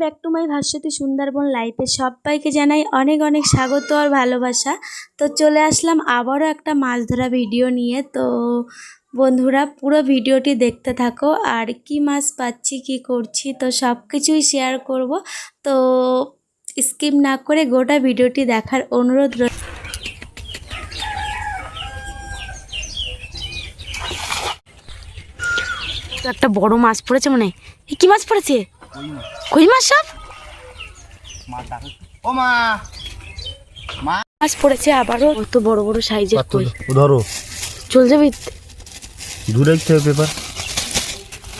Back to my Bhaswati Sundarban লাইফে সবাইকে জানাই অনেক অনেক স্বাগত আর ভালোবাসা। তো চলে আসলাম আবারও একটা মাছ ধরা ভিডিও নিয়ে। তো বন্ধুরা, পুরো ভিডিওটি দেখতে থাকো। আর কি মাছ পাচ্ছি, কি করছি, তো সব কিছুই শেয়ার করব। তো স্কিপ না করে গোটা ভিডিওটি দেখার অনুরোধ তো একটা বড় মাছ পড়েছে মনে হয়। কি মাছ পড়েছে? কই মাছ সব ও মা। মাছ পড়েছে আবারও কত বড় বড় সাইজের কই। ধরো। চল যাবি দূরে রাখতে পেপার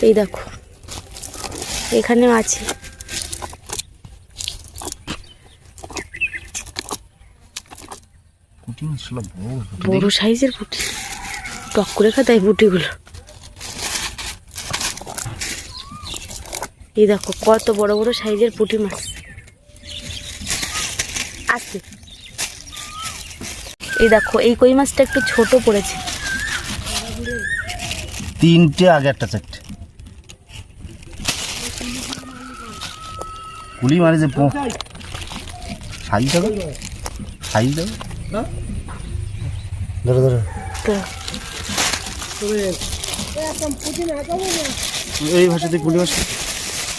এই দেখো এখানেও আছে বড় বড় সাইজের পুঁটি। টক করে খা দেয় পুঁটিগুলো। এই দেখো কত বড় বড় সাইজের পুঁটি মাছ। আসবে এই দেখো এই কই মাছটা একটু ছোট পড়েছে। তিনটে আগে একটা চারটে। কুলি মারে যে সাইজ দেবে সাইজ দেবে ধরো ধরো। এই ভাষাতে কুলি মাছ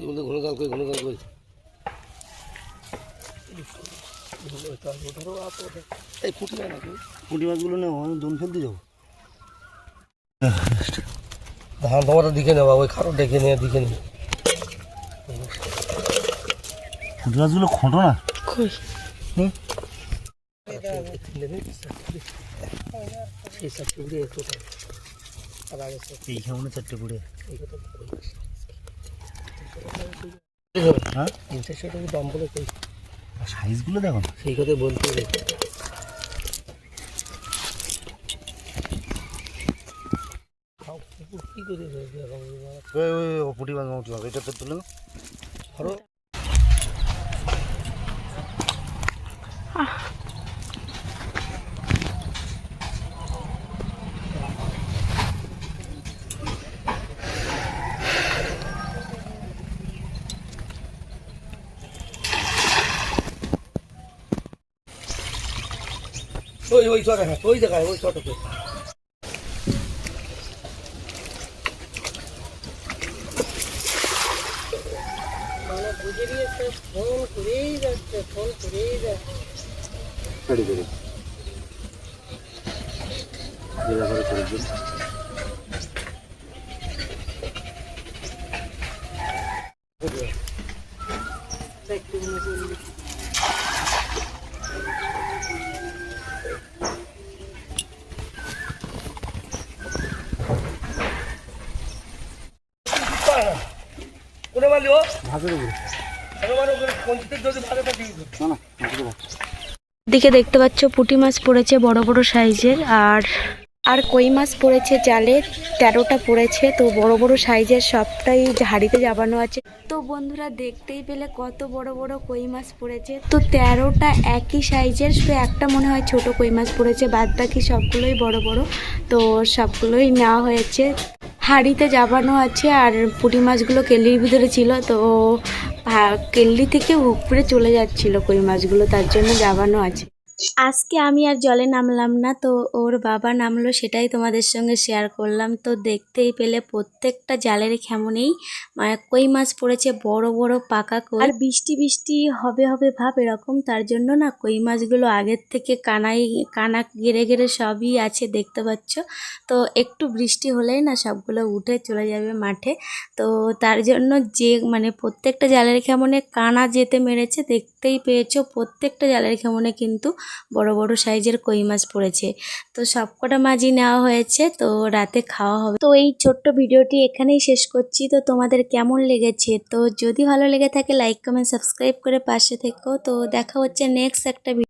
উঠে ঘন কাল কই ঘন কাল কই? এই ফুটে না তুই পুঁটি মাছগুলো নেও আমি দোন ফেলতে যাব। ধান তোমারটা দিকে নেওয়া ওই খারো ডেকে নিয়ে দিকে নিয়ে। পুঁটি মাছগুলো খোঁটো না? সেই সাথে উড়ে একটু আর আগে এই কেমন চারটে কথা হ্যাঁ? পঞ্চাশশো টাকা দাম বলে কই সাইজগুলো দেখো না। সেই কথা বলতে পুঁটি মাছ মাছ এটা তো তুলে না ওই ওই চটা হ্যাঁ ওই জায়গায় ওই চটাতে রেডি করে জিরা করে করে দিন কোনে মারলি ও উপরে দিকে দেখতে পাচ্ছ পুঁটি মাছ পড়েছে বড় বড় সাইজের আর আর কই মাছ পড়েছে জালে? তেরোটা পড়েছে তো বড় বড় সাইজের সবটাই হাড়িতে জাবানো আছে। তো বন্ধুরা দেখতেই পেলে কত বড় বড় কই মাছ পড়েছে। তো তেরোটা একই সাইজের শুধু একটা মনে হয় ছোট কই মাছ পড়েছে বাদ বাকি সবগুলোই বড় বড়। তো সবগুলোই নেওয়া হয়েছে। হাঁড়িতে জাবানো আছে আর পুঁটি মাছগুলো কেল্লির ভিতরে ছিল, তো কেল্লি থেকে উপরে চলে যাচ্ছিল কই মাছগুলো, তার জন্য জাবানো আছে। আজকে আমি আর জলে নামলাম না, তো ওর বাবা নামলো সেটাই তোমাদের সঙ্গে শেয়ার করলাম। তো দেখতেই পেলে প্রত্যেকটা জালের খেমনেই মানে কই মাছ পড়েছে বড় বড় পাকা কই। আর বৃষ্টি বৃষ্টি হবে হবে ভাব এরকম, তার জন্য না কই মাছগুলো আগের থেকে কানাই কানা গেড়ে গেড়ে সবই আছে দেখতে পাচ্ছ। তো একটু বৃষ্টি হলেই না সবগুলো উঠে চলে যাবে মাঠে। তো তার জন্য যে মানে প্রত্যেকটা জালের খেমনে কানা যেতে মেরেছে, দেখতেই পেয়েছ প্রত্যেকটা জালের খেমনে কিন্তু বড় বড় সাইজের কই মাছ পড়েছে। তো সবকটা মাছই নেওয়া হয়েছে, তো রাতে খাওয়া হবে। তো এই ছোট্ট ভিডিওটি এখানেই শেষ করছি। তো তোমাদের কেমন লেগেছে? তো যদি ভালো লেগে থাকে লাইক কমেন্ট সাবস্ক্রাইব করে পাশে থেকো। তো দেখা হচ্ছে নেক্সট একটা